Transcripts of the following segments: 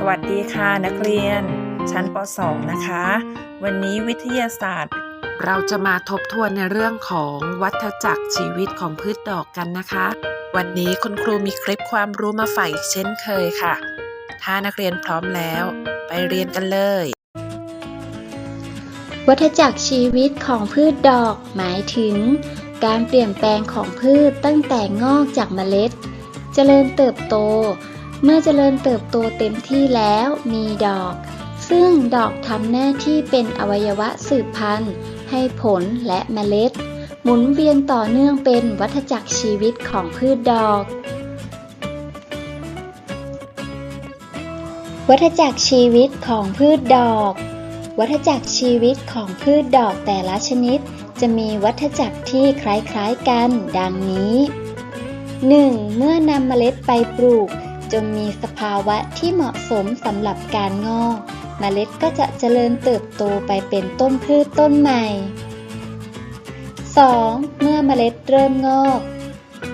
สวัสดีค่ะนักเรียน ชั้นป .2 นะคะ วันนี้วิทยาศาสตร์ เราจะมาทบทวนในเรื่องของวัฏจักรชีวิตของพืชดอกกันนะคะ วันนี้คุณครูมีคลิปความรู้มาฝากอีกเช่นเคยค่ะ ถ้านักเรียนพร้อมแล้ว ไปเรียนกันเลย วัฏจักรชีวิตของพืชดอกหมายถึง การเปลี่ยนแปลงของพืชตั้งแต่งอกจากเมล็ดเจริญเติบโต เมื่อเจริญเติบโตเต็มที่แล้วมีดอก ซึ่งดอกทำหน้าที่เป็นอวัยวะสืบพันธุ์ ให้ผลและเมล็ด หมุนเวียนต่อเนื่องเป็นวัฏจักรชีวิตของพืชดอก วัฏจักรชีวิตของพืชดอก วัฏจักรชีวิตของพืชดอกแต่ละชนิด จะมีวัฏจักรที่คล้ายๆกัน ดังนี้ 1. เมื่อนำเมล็ดไปปลูก จนมีสภาวะที่เหมาะสมสำหรับการงอกเมล็ดก็จะเจริญเติบโตไปเป็นต้นพืชต้นใหม่ 2. เมื่อเมล็ดเริ่มงอก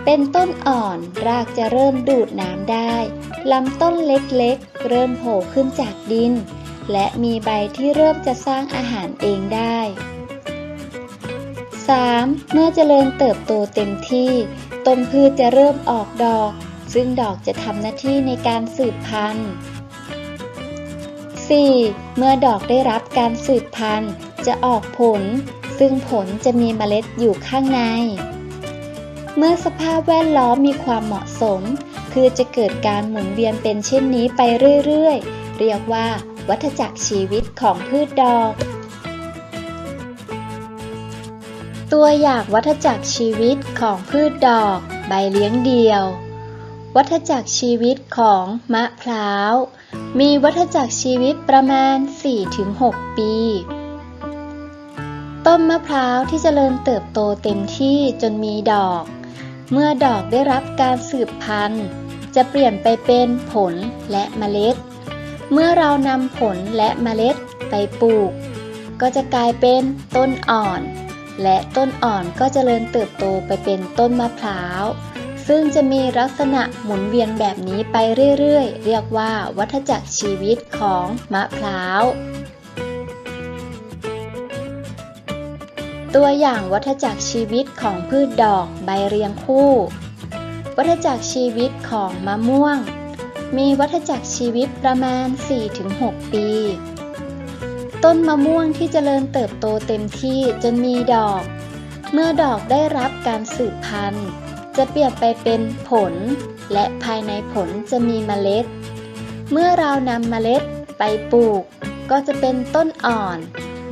เป็นต้นอ่อนรากจะเริ่มดูดน้ำได้ลำต้นเล็กๆ เริ่มโผล่ขึ้นจากดิน และมีใบที่เริ่มจะสร้างอาหารเองได้ 3. เมื่อเจริญเติบโตเต็มที่ ต้นพืชจะเริ่มออกดอก ซึ่งดอกจะทำหน้าที่ในการสืบพันธุ์ 4. เมื่อดอกได้รับการสืบพันธุ์จะออกผล ซึ่งผลจะมีเมล็ดอยู่ข้างใน เมื่อสภาพแวดล้อมมีความเหมาะสมพืชจะเกิดการหมุนเวียนเป็นเช่นนี้ไปเรื่อยๆ เรียกว่าวัฏจักรชีวิตของพืชดอก ตัวอย่างวัฏจักรชีวิตของพืชดอก ใบเลี้ยงเดี่ยว วัฏจักรชีวิตของมะพร้าว มีวัฏจักรชีวิตประมาณ 4-6 ปี ต้นมะพร้าวที่เจริญเติบโตเต็มที่จนมีดอก เมื่อดอกได้รับการสืบพันธุ์ จะเปลี่ยนไปเป็นผลและเมล็ด เมื่อเรานำผลและเมล็ดไปปลูก ก็จะกลายเป็นต้นอ่อน และต้นอ่อนก็เจริญเติบโตไปเป็นต้นมะพร้าว ซึ่งจะมีลักษณะหมุนเวียนแบบนี้ไปเรื่อยๆ เรียกว่าวัฏจักรชีวิตของมะพร้าวตัวอย่างวัฏจักรชีวิตของพืชดอกใบเรียงคู่ วัฏจักรชีวิตของมะม่วง มีวัฏจักรชีวิตประมาณ 4-6 ปี ต้นมะม่วงที่เจริญเติบโตเต็มที่จนมีดอก เมื่อดอกได้รับการสืบพันธุ์ จะเปลี่ยนไปเป็นผล และภายในผลจะมีเมล็ด เมื่อเรานำเมล็ดไปปลูก ก็จะเป็นต้นอ่อน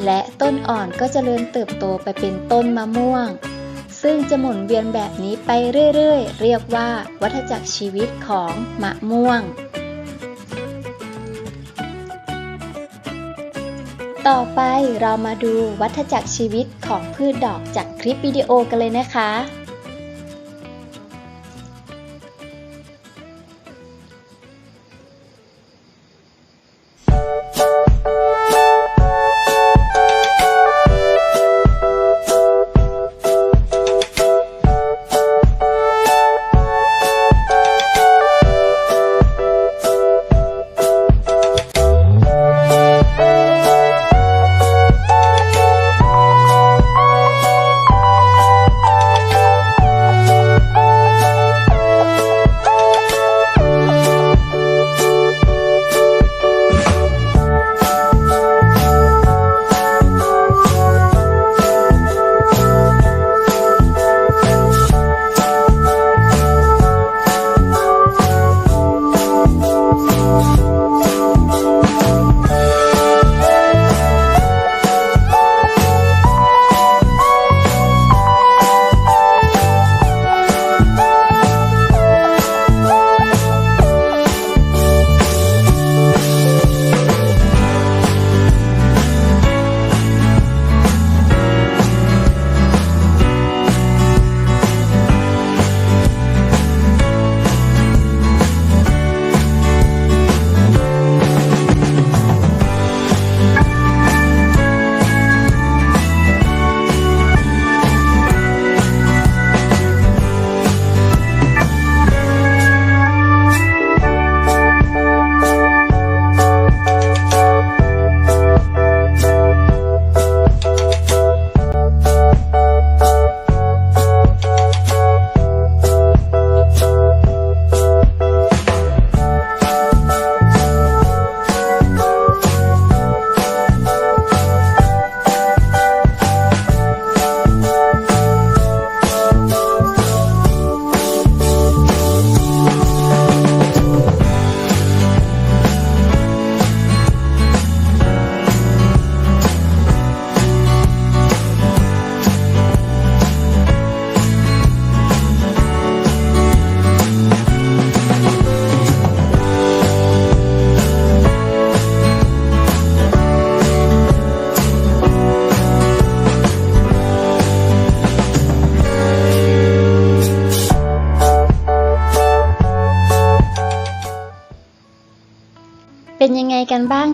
และต้นอ่อนก็จเจริญเติบโตไปเป็นต้นมะม่วง ซึ่งจะหมุนเวียนแบบนี้ไปเรื่อยๆ เรียกว่าวัฏจักรชีวิตของมะม่วง ต่อไปเรามาดูวัฏจักรชีวิตของพืชดอกจากคลิปวิดีโอกันเลยนะคะ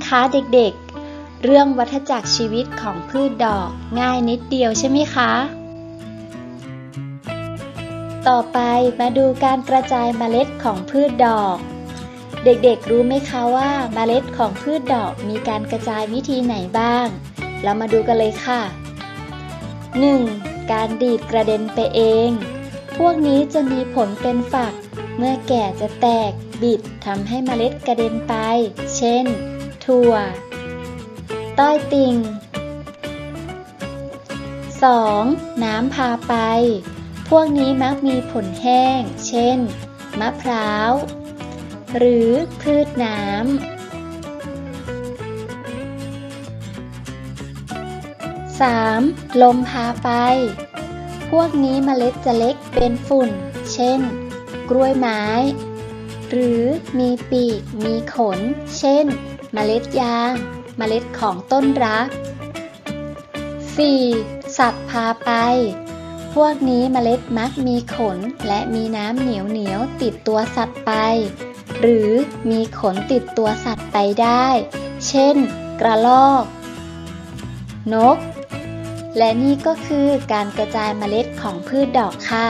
คะเด็กๆ เรื่องวัฏจักรชีวิตของพืชดอกง่ายนิดเดียวใช่ไหมคะ ต่อไปมาดูการกระจายเมล็ดของพืชดอก เด็กๆ รู้ไหมคะว่าเมล็ดของพืชดอกมีการกระจายวิธีไหนบ้าง เรามาดูกันเลยค่ะ 1. การดีดกระเด็นไปเอง พวกนี้จะมีผลเป็นฝัก เมื่อแก่จะแตกบิดทำให้เมล็ดกระเด็นไป เช่น ถั่ว ต้อยติ่ง 2. น้ำพาไป พวกนี้มักมีผลแห้ง เช่น มะพร้าว หรือพืชน้ำ 3. ลมพาไป พวกนี้เมล็ดจะเล็กเป็นฝุ่น เช่น กล้วยไม้ หรือมีปีกมีขน เช่น เมล็ดยางเมล็ดของต้นรัก 4. สัตว์พาไป พวกนี้เมล็ดมักมีขนและมีน้ำเหนียวเหนียวติดตัวสัตว์ไป หรือมีขนติดตัวสัตว์ไปได้ เช่น กระรอก นก และนี่ก็คือการกระจายเมล็ดของพืชดอกค่ะ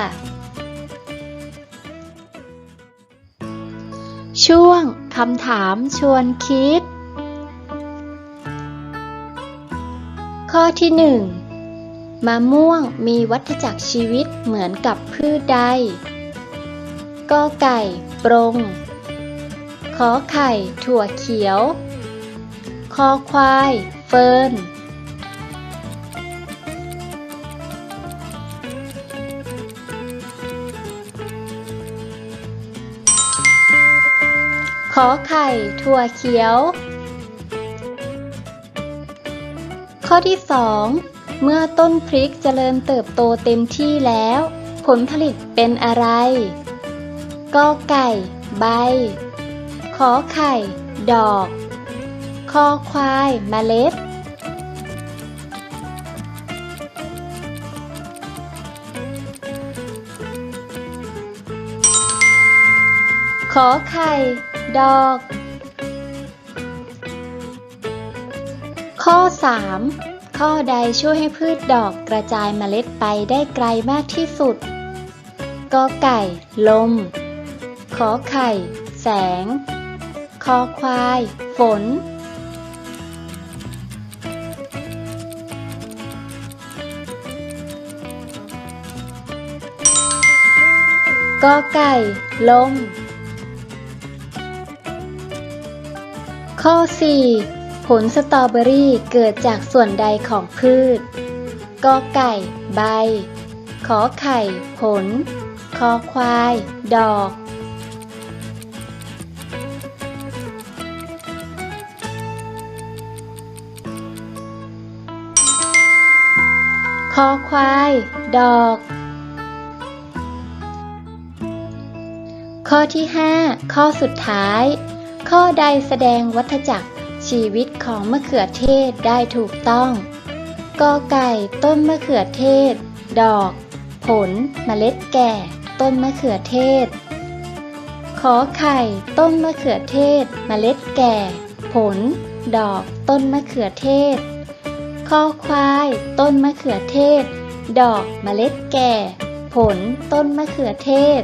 ช่วง คำถามชวนคิด ข้อที่หนึ่งมะม่วงมีวัฏจักรชีวิตเหมือนกับพืชใดกอไก่ปรงขอไข่ ถั่วเขียว คอควาย เฟิร์น อไข่ถั่วเขียว ข้อที่ 2 เมื่อต้นพริกเจริญเติบโตเต็มที่แล้ว ผลผลิตเป็นอะไรกอไก่ ใบ ขอไข่ ดอก คอควายมเมล็ดขอไข่ ดอก ข้อ 3 ข้อใดช่วยให้พืชดอกกระจายเมล็ดไปได้ไกลมากที่สุดกอไก่ ลม ขอไข่ แสง คอควาย ฝน กอไก่ ลม ข้อ 4 ผลสตรอเบอรี่เกิดจากส่วนใดของพืช กอไก่ ใบ ขอไข่ ผล คอควาย ดอก คอควาย ดอก ข้อที่ 5 ข้อสุดท้าย ข้อใดแสดงวัฏจักรชีวิตของมะเขือเทศได้ถูกต้องกอไก่ต้นมะเขือเทศ ดอก ผลเมล็ดแก่ ต้นมะเขือเทศ ขอไข่ต้นมะเขือเทศ เมล็ดแก่ ผล ดอก ต้นมะเขือเทศคอควาย ต้นมะเขือเทศ ดอก เมล็ดแก่ ผล ต้นมะเขือเทศ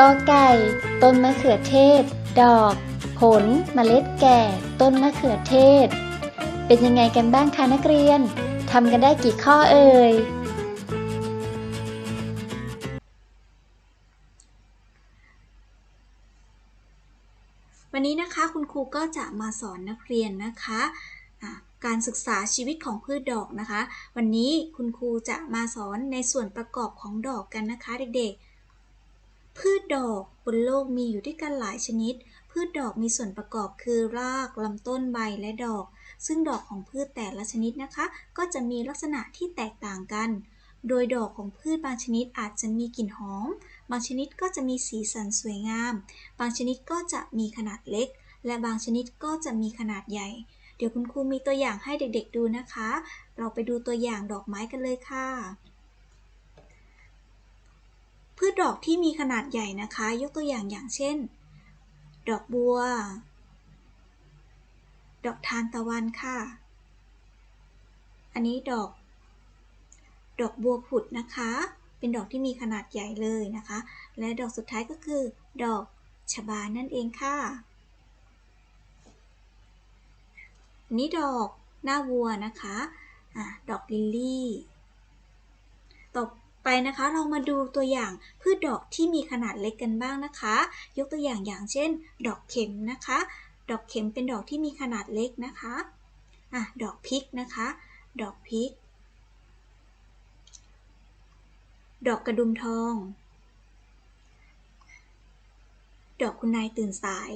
กอไก่ ต้นมะเขือเทศ ดอก ผลเมล็ดแก่ ต้นมะเขือเทศ เป็นยังไงกันบ้างคะนักเรียนทำกันได้กี่ข้อเอ่ยวันนี้นะคะคุณครูก็จะมาสอนนักเรียนนะคะะการศึกษาชีวิตของพืชดอกนะคะ วันนี้คุณครูจะมาสอนในส่วนประกอบของดอกกันนะคะเด็กๆ พืชดอกบนโลกมีอยู่ด้วยกันหลายชนิด พืชดอกมีส่วนประกอบคือรากลำต้นใบและดอก ซึ่งดอกของพืชแต่ละชนิดนะคะ ก็จะมีลักษณะที่แตกต่างกัน โดยดอกของพืชบางชนิดอาจจะมีกลิ่นหอม บางชนิดก็จะมีสีสันสวยงาม บางชนิดก็จะมีขนาดเล็ก และบางชนิดก็จะมีขนาดใหญ่ เดี๋ยวคุณครูมีตัวอย่างให้เด็กๆดูนะคะ เราไปดูตัวอย่างดอกไม้กันเลยค่ะ พืชดอกที่มีขนาดใหญ่นะคะ ยกตัวอย่างอย่างเช่น ดอกบัว ดอกทานตะวันค่ะ อันนี้ดอก ดอกบัวผุดนะคะ เป็นดอกที่มีขนาดใหญ่เลยนะคะ และดอกสุดท้ายก็คือ ดอกชบานั่นเองค่ะนนี้ดอกหน้าวัวนะคะอะดอกลิลลี่ ไปนะคะ เรามาดูตัวอย่างพืชดอกที่มีขนาดเล็กกันบ้างนะคะ ยกตัวอย่างอย่างเช่น ดอกเข็มนะคะ ดอกเข็มเป็นดอกที่มีขนาดเล็กนะคะอะดอกพริกนะคะ ดอกพริก ดอกกระดุมทอง ดอกคุณนายตื่นสาย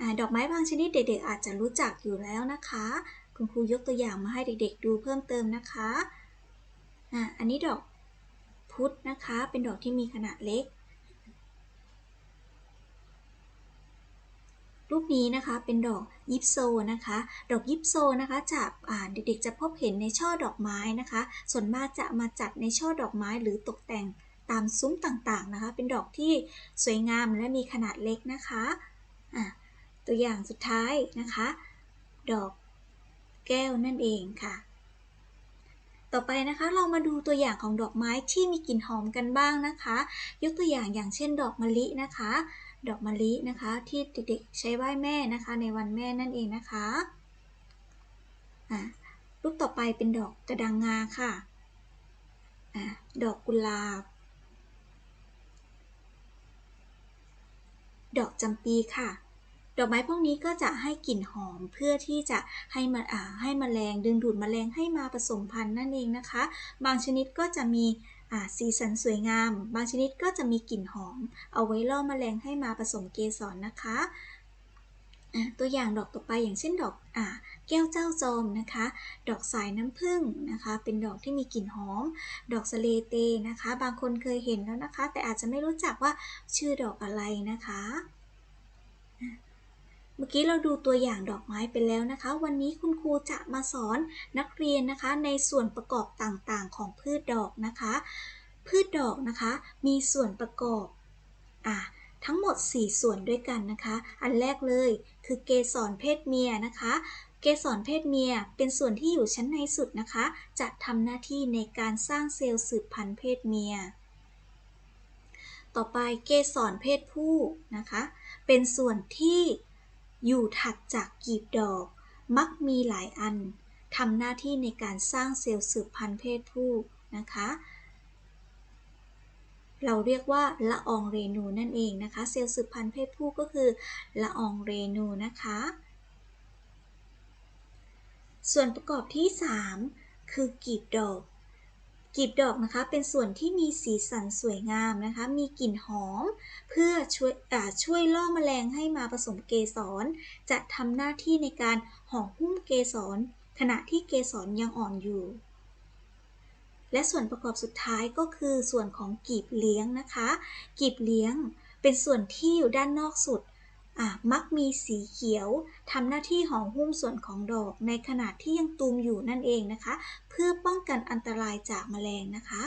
อดอกไม้บางชนิดเด็กๆอาจจะรู้จักอยู่แล้วนะคะ คุณครูยกตัวอย่างมาให้เด็กๆดูเพิ่มเติมนะคะอะอันนี้ดอก พุธนะคะ เป็นดอกที่มีขนาดเล็ก รูปนี้นะคะเป็นดอกยิปโซนะคะ ดอกยิปโซนะคะจะอ่าเด็กๆจะพบเห็นในช่อดอกไม้นะคะ ส่วนมากจะมาจัดในช่อดอกไม้หรือตกแต่งตามซุ้มต่างๆนะคะ เป็นดอกที่สวยงามและมีขนาดเล็กนะคะะตัวอย่างสุดท้ายนะคะ ดอกแก้วนั่นเองค่ะ ต่อไปนะคะ เรามาดูตัวอย่างของดอกไม้ที่มีกลิ่นหอมกันบ้างนะคะ ยกตัวอย่างอย่างเช่น ดอกมะลินะคะ ดอกมะลินะคะ ที่เด็กๆใช้ไหว้แม่นะคะ ในวันแม่นั่นเองนะคะอะรูปต่อไปเป็นดอกกระดังงาค่ะอะดอกกุหลาบ ดอกจำปีค่ะ ดอกไม้พวกนี้ก็จะให้กลิ่นหอมเพื่อที่จะให้มาให้มแมลงดึงดูดแมลงให้มาผสมพันธุ์นั่นเองนะคะ บางชนิดก็จะมีสีสันสวยงาม บางชนิดก็จะมีกลิ่นหอม เอาไว้ล่อมแมลงให้มาผสมเกสรนะคะตัวอย่างดอกต่อไปอย่างเช่นดอกอแก้วเจ้าจอมนะคะ ดอกสายน้ำผึ้งนะคะ เป็นดอกที่มีกลิ่นหอม ดอกสเลเตนะคะ บางคนเคยเห็นแล้วนะคะ แต่อาจจะไม่รู้จักว่าชื่อดอกอะไรนะคะ เมื่อกี้เราดูตัวอย่างดอกไม้ไปแล้วนะคะ วันนี้คุณครูจะมาสอนนักเรียนนะคะ ในส่วนประกอบต่างๆ ของพืชดอกนะคะ พืชดอกนะคะ มีส่วนประกอบอะทั้งหมด 4 ส่วนด้วยกันนะคะ อันแรกเลยคือเกสรเพศเมียนะคะ เกสรเพศเมียเป็นส่วนที่อยู่ชั้นในสุดนะคะ จะทำหน้าที่ในการสร้างเซลล์สืบพันธุ์เพศเมีย ต่อไปเกสรเพศผู้นะคะ เป็นส่วนที่ อยู่ถัดจากกีบดอก มักมีหลายอันทำหน้าที่ในการสร้างเซลล์สืบพันธุ์เพศผู้นะคะ เราเรียกว่าละอองเรนูนั่นเองนะคะ เซลล์สืบพันธุ์เพศผู้ก็คือละอองเรนูนะคะ ส่วนประกอบที่ 3 คือกีบดอก กลีบดอกนะคะ เป็นส่วนที่มีสีสันสวยงามนะคะ มีกลิ่นหอม เพื่อช่วยช่วยล่อแมลงให้มาผสมเกสร จะทำหน้าที่ในการห่อหุ้มเกสร ขณะที่เกสรยังอ่อนอยู่ และส่วนประกอบสุดท้ายก็คือส่วนของกีบเลี้ยงนะคะกีบเลี้ยงเป็นส่วนที่อยู่ด้านนอกสุด มักมีสีเขียวทำหน้าที่ห่อหุ้มส่วนของดอก ในขณะที่ยังตูมอยู่นั่นเองนะคะ เพื่อป้องกันอันตรายจากแมลงนะคะ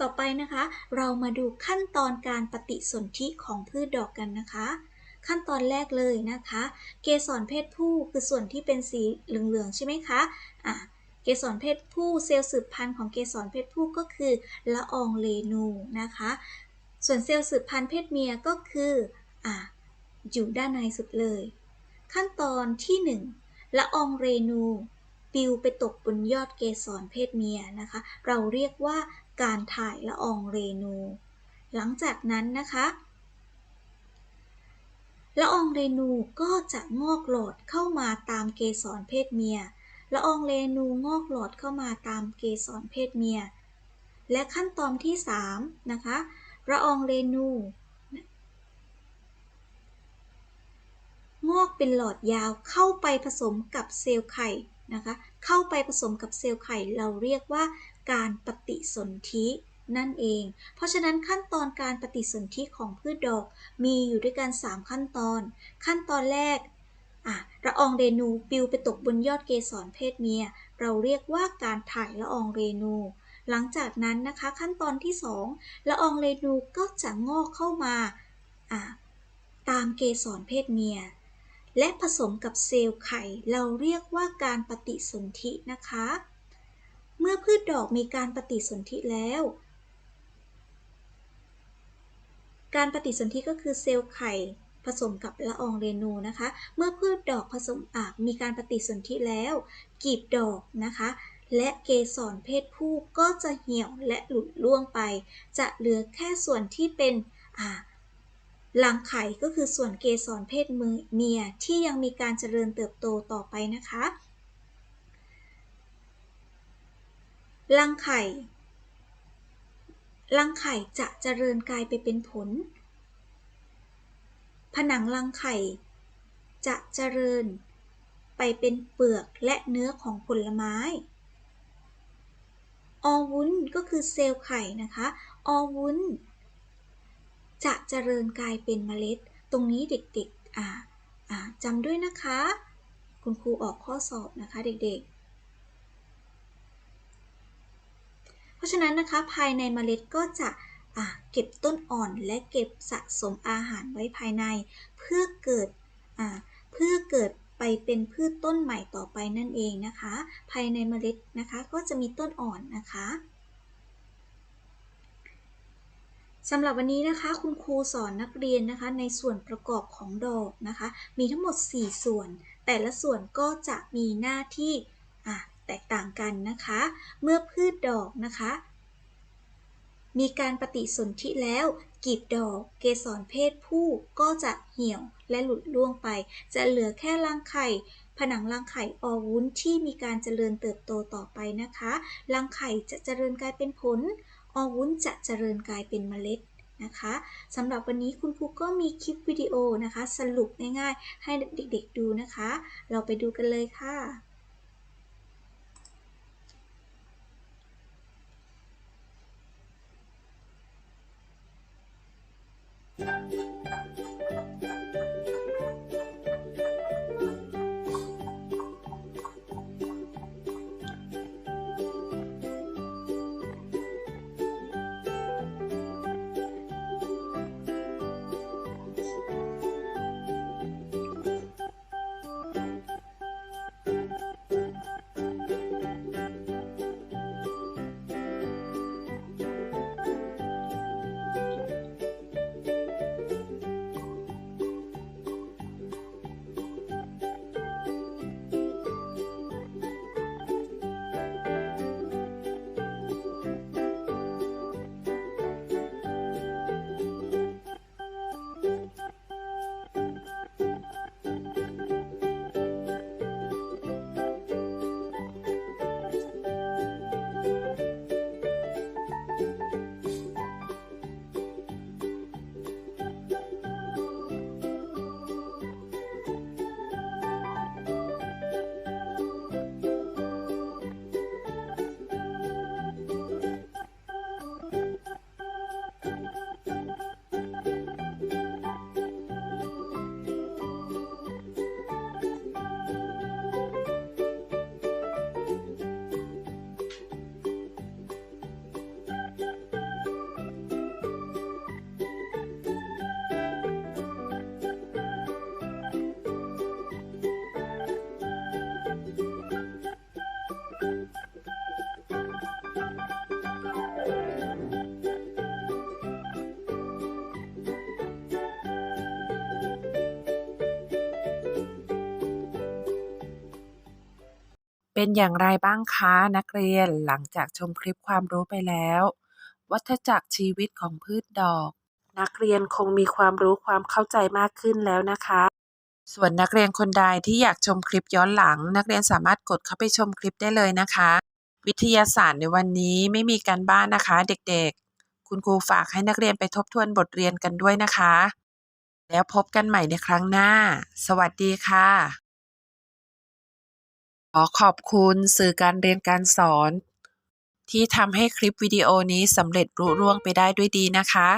ต่อไปนะคะ เรามาดูขั้นตอนการปฏิสนธิของพืชดอกกันนะคะขั้นตอนแรกเลยนะคะ เกสรเพศผู้คือส่วนที่เป็นสีเหลืองๆใช่ไหมคะอะเกสรเพศผู้เซลล์สืบพันธุ์ของเกสรเพศผู้ก็คือละอองเรนูนะคะ ส่วนเซลล์สืบพันธุ์เพศเมียก็คืออะอยู่ด้านในสุดเลย ขั้นตอนที่ 1 ละอองเรนูปิวไปตกบนยอดเกสรเพศเมียนะคะ เราเรียกว่าการถ่ายละอองเรนู หลังจากนั้นนะคะละอองเรนูก็จะงอกหลอดเข้ามาตามเกสรเพศเมียละอองเรนูงอกหลอดเข้ามาตามเกสรเพศเมีย และขั้นตอนที่ 3 นะคะ ละอองเรนู งอกเป็นหลอดยาวเข้าไปผสมกับเซลล์ไข่นะคะ เข้าไปผสมกับเซลล์ไข่เราเรียกว่าการปฏิสนธินั่นเอง เพราะฉะนั้นขั้นตอนการปฏิสนธิของพืชดอกมีอยู่ด้วยกัน 3 ขั้นตอน ขั้นตอนแรกอะละอองเรนูปิวไปตกบนยอดเกสรเพศเมีย เราเรียกว่าการถ่ายละอองเรนู หลังจากนั้นนะคะขั้นตอนที่สองละอองเรนูก็จะงอกเข้ามาตามเกสรเพศเมีย และผสมกับเซลล์ไข่ เราเรียกว่าการปฏิสนธินะคะ เมื่อพืชดอกมีการปฏิสนธิแล้ว การปฏิสนธิก็คือเซลล์ไข่ผสมกับละอองเรนูนะคะ เมื่อพืชดอกผสมอามีการปฏิสนธิแล้ว กีบดอกนะคะ และเกสรเพศผู้ก็จะเหี่ยวและหลุดร่วงไป จะเหลือแค่ส่วนที่เป็นอ่ารังไข่ก็คือส่วนเกสรเพศเมียที่ยังมีการเจริญเติบโตต่อไปนะคะรังไข่รังไข่จะเจริญกลายไปเป็นผล ผนังรังไข่จะเจริญไปเป็นเปลือกและเนื้อของผลไม้ ออวุ้นก็คือเซลล์ไข่นะคะออวุ้น จะเจริญกลายเป็นเมล็ด ตรงนี้เด็กๆอ่าอ่าจำด้วยนะคะ คุณครูออกข้อสอบนะคะเด็กๆเพราะฉะนั้นนะคะภายในเมล็ดก็จะเก็บต้นอ่อนและเก็บสะสมอาหารไว้ภายใน เพื่อเกิดเพื่อเกิด ไปเป็นพืชต้นใหม่ต่อไปนั่นเองนะคะ ภายในเมล็ดนะคะก็จะมีต้นอ่อนนะคะสำหรับวันนี้นะคะคุณครูสอนนักเรียนนะคะในส่วนประกอบของดอกนะคะ มีทั้งหมด 4 ส่วน แต่ละส่วนก็จะมีหน้าที่แตกต่างกันนะคะ เมื่อพืชดอกนะคะ มีการปฏิสนธิแล้วกีบดอก เกสรเพศผู้ก็จะเหี่ยวและหลุดร่วงไป จะเหลือแค่รังไข่ ผนังรังไข่ออวุ้นที่มีการเจริญเติบโตต่อไปนะคะรังไข่จะเจริญกลายเป็นผล ออวุ้นจะเจริญกลายเป็นเมล็ดนะคะสำหรับวันนี้คุณครูก็มีคลิปวิดีโอนะคะ สรุปง่ายๆ ให้เด็กๆดูนะคะ เราไปดูกันเลยค่ะ Música เป็นอย่างไรบ้างคะนักเรียนหลังจากชมคลิปความรู้ไปแล้ว วัฏจักรชีวิตของพืชดอก นักเรียนคงมีความรู้ความเข้าใจมากขึ้นแล้วนะคะ ส่วนนักเรียนคนใดที่อยากชมคลิปย้อนหลัง นักเรียนสามารถกดเข้าไปชมคลิปได้เลยนะคะ วิทยาศาสตร์ในวันนี้ไม่มีการบ้านนะคะ เด็กๆ คุณครูฝากให้นักเรียนไปทบทวนบทเรียนกันด้วยนะคะ แล้วพบกันใหม่ในครั้งหน้า สวัสดีค่ะ ขอขอบคุณสื่อการเรียนการสอน ที่ทำให้คลิปวิดีโอนี้สำเร็จรุ่ร่วงไปได้ด้วยดีนะคะ